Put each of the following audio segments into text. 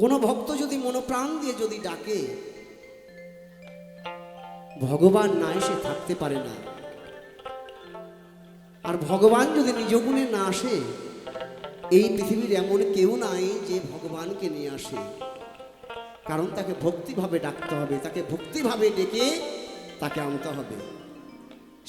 কোনো ভক্ত যদি মনোপ্রাণ দিয়ে যদি ডাকে, ভগবান না এসে থাকতে পারে না। আর ভগবান যদি নিজ গুণে না আসে, এই পৃথিবীর এমন কেউ নাই যে ভগবানকে নিয়ে আসে। কারণ তাকে ভক্তিভাবে ডাকতে হবে, তাকে ভক্তিভাবে ডেকে তাকে আনতে হবে।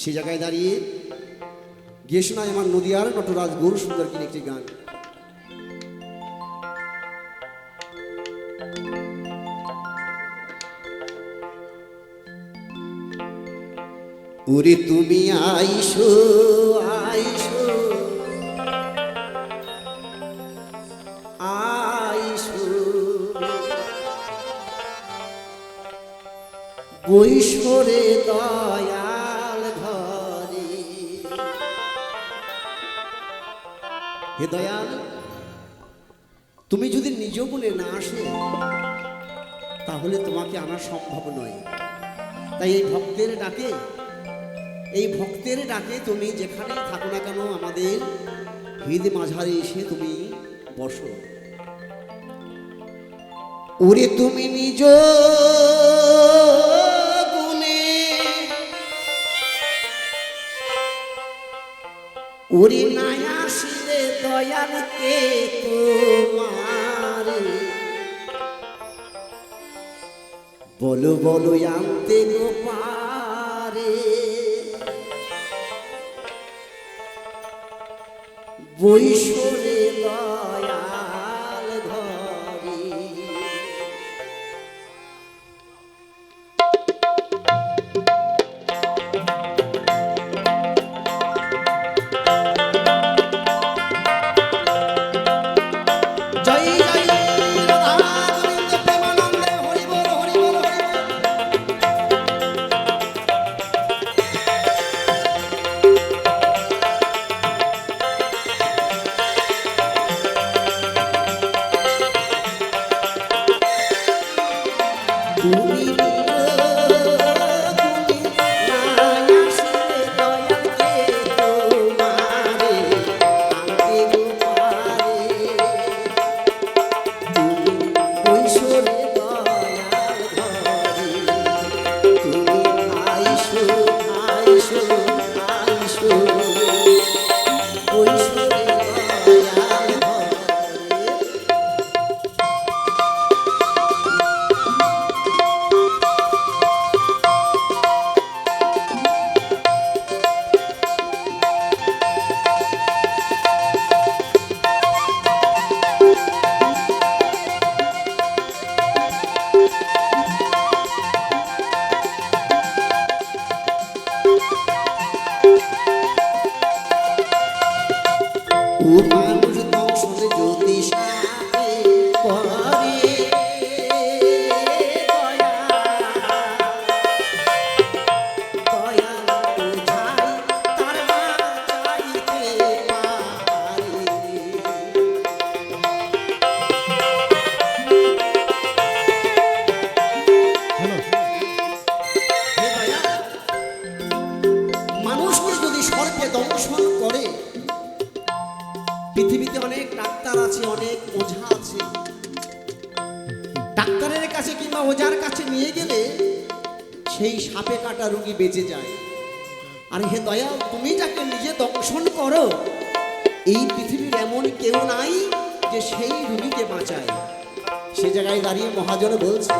সে জায়গায় দাঁড়িয়ে গিয়ে শোনায় আমার নদিয়ার নটরাজ গৌর সুন্দর কিনে একটি গান। ওরে তুমি আইসো আইসো। আইসো। বৈশ্বরে দয়াল ঘরে হে দয়াল, তুমি যদি নিজ বলে না আসে, তাহলে তোমাকে আনা সম্ভব নয়। তাই এই ভক্তের ডাকে এই ভক্তের ডাকে তুমি যেখানে থাকো না কেন আমাদের হৃদ মাঝারে এসে তুমি বসো। ওরে তুমি নিজ গুণে ওরে নাই আসিলে দয়াল কে তোমার? বলো বলো, আনতে গো বৈশরে রুগী বেঁচে যায়। আর হে দয়াল, তুমি যাকে নিজে দংশন করো, এই পৃথিবীর এমন কেউ নাই যে সেই রুগীকে বাঁচায়। সে জায়গায় দাঁড়িয়ে মহাজন বলছে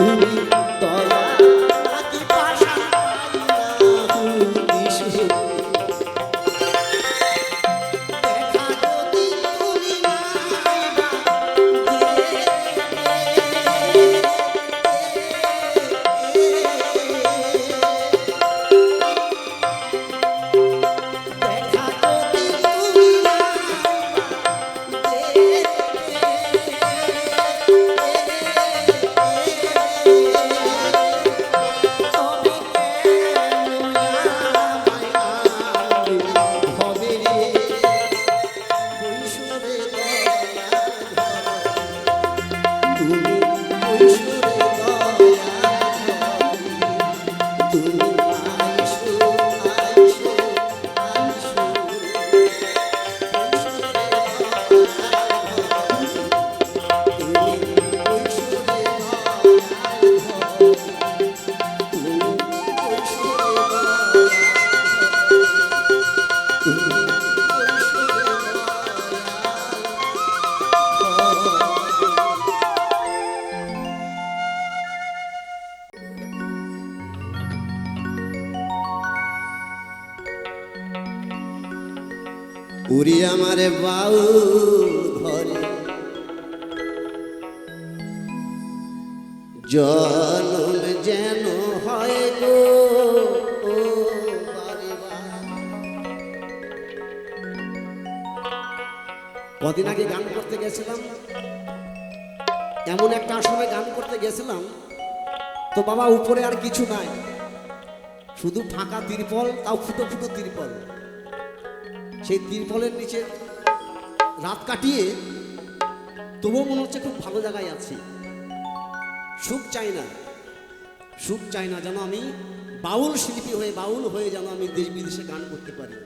ruim উড়ি আমারে বাউ ঘরে জনম যেন হয় গো। কদিন আগে গান করতে গেছিলাম, এমন একটা আশ্রমে গান করতে গেছিলাম, তো বাবা উপরে আর কিছু নাই, শুধু ফাঁকা তিরপল, তাও ফুটো ফুটো তিরপল সেই তিরপলের নিচে রাত কাটিয়ে তবুও মনে হচ্ছে খুব ভালো জায়গায় আছি। সুখ চাই না, সুখ চাই না যেন আমি বাউল শিল্পী হয়ে, বাউল হয়ে যেন আমি দেশ বিদেশে গান করতে পারি।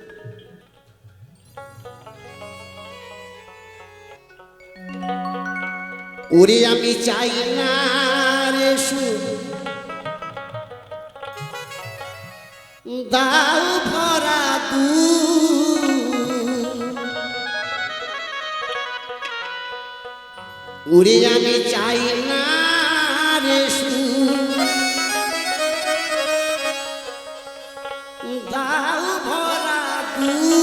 ওরে আমি চাই না রে সুখ। দাও ভরা দু উড়ে আমি চাই না রে দাও ভরা দু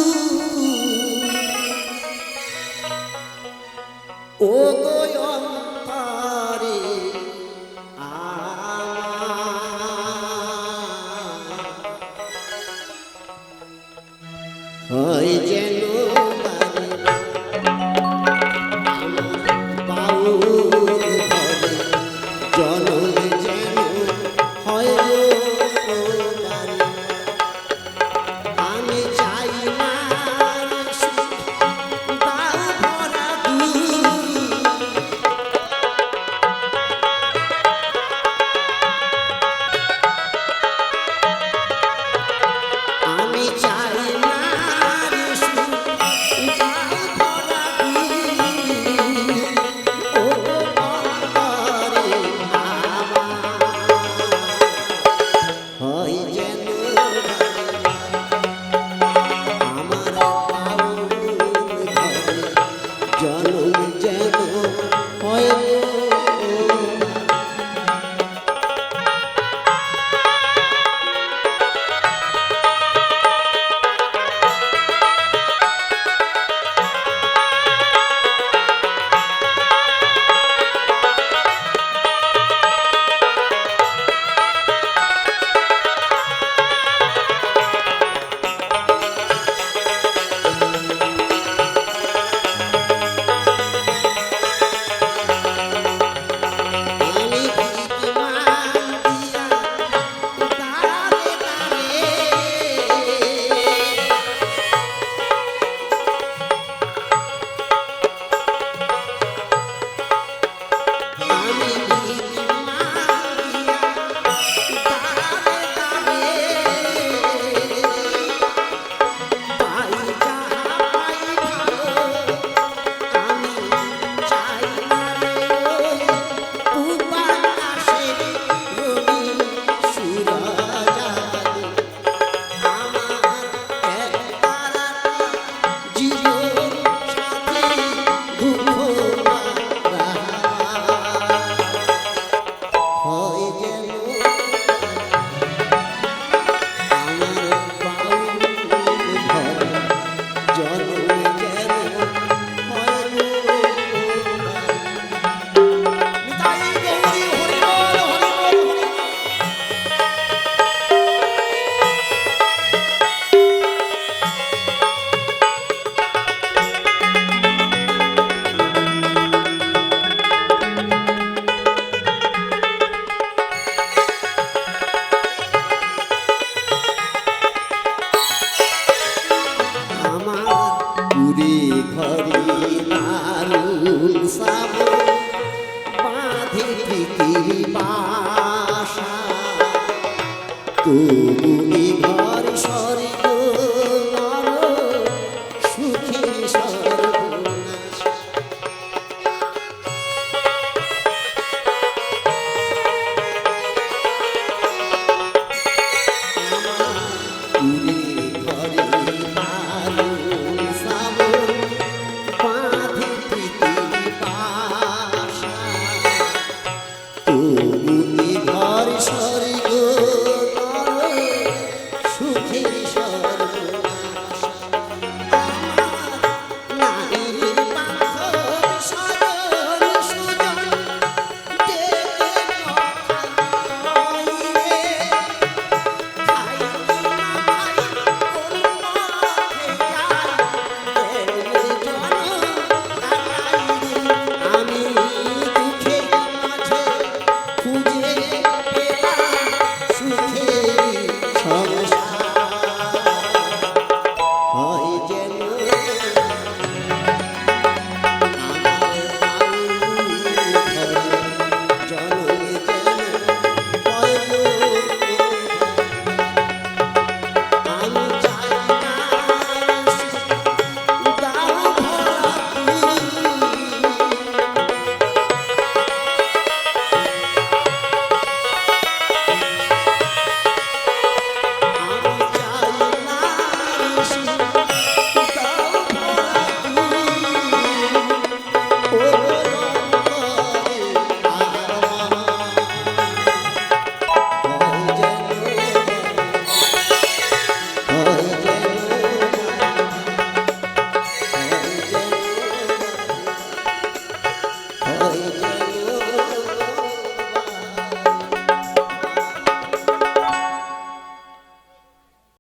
Oh.